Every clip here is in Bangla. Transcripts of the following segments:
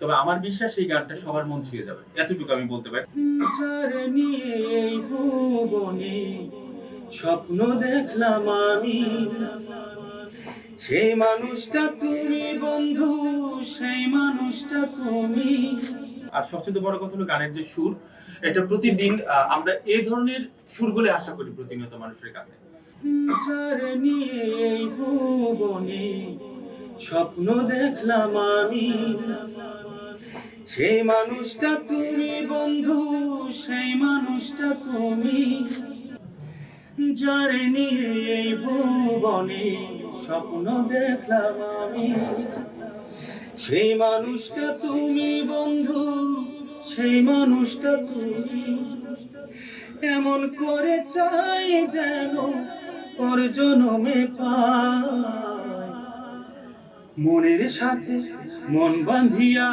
তবে আমার বিশ্বাস এই গানটা সবার মন ছুঁয়ে যাবে। এতটুকু আমি বলতে পারি। এই ভুবনে স্বপ্ন দেখলাম আমি। সেই মানুষটা তুমি বন্ধু সেই মানুষটা তুমি। আর সবচেয়ে বড় কথা হলো গানের যে সুর এটা প্রতিদিন আমরা এই ধরনের সুর সুরগুলো আশা করি প্রতিনিয়ত মানুষের কাছে। এই ভুবনে স্বপ্ন দেখলাম আমি। সেই মানুষটা তুমি বন্ধু, সেই মানুষটা তুমি। যারে নিয়ে এই ভুবনে স্বপ্ন দেখলাম আমি। সেই মানুষটা তুমি বন্ধু, সেই মানুষটা তুমি। এমন করে চাই যেন পর জনমে পাই মনের সাথে মন বাঁধিয়া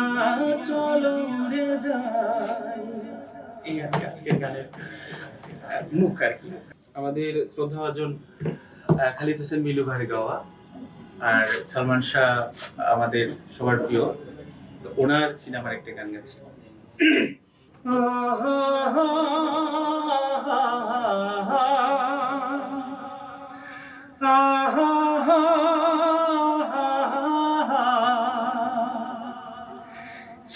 চলো রে যাই। এই আর কি আজকের গানের মুখ আর কি। আমাদের শ্রদ্ধাভাজন আহ, খালিদ হোসেন মিলু ভাইয়ের গাওয়া আর সালমান শাহ আমাদের সবার প্রিয়। তো ওনার সিনেমার একটা গান গাচ্ছি।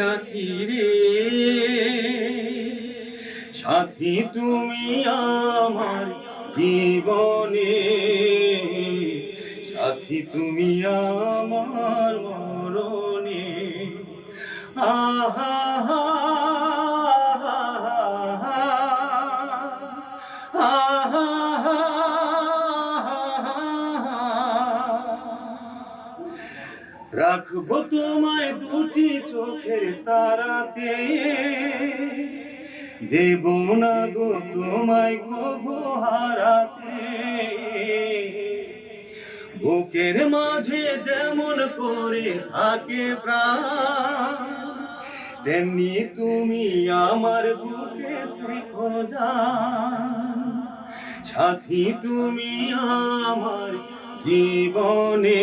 সাথী রে। সাথী তুমি আমার জীবনে। সাথী তুমি আমার মরণে। আহা রাখব তোমায় দুটি চোখের তারাতে। দেব না গো তোমায় কবু হারাতে। বুকের মাঝে যেমন করে থাকে প্রাণ, তেমনি তুমি আমার বুকে থেকো যা সাথী তুমি আমার জীবনে।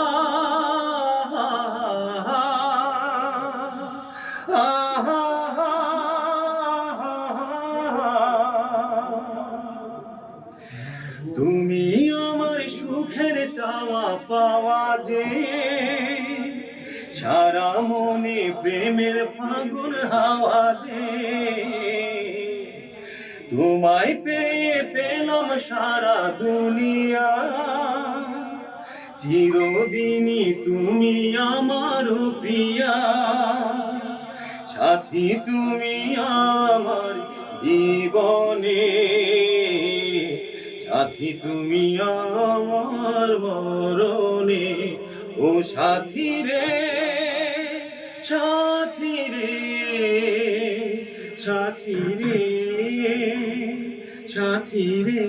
পাওয়া যে সারা মনে প্রেমের ফাগুন হাওয়া যে তোমায় পেয়ে পেলাম সারা দুনিয়া, চিরদিনই তুমি আমার প্রিয়া। সাথী তুমি আমার তুমি আমার মরণে ও সাথী রে সাথী রে সাথী রে সাথী রে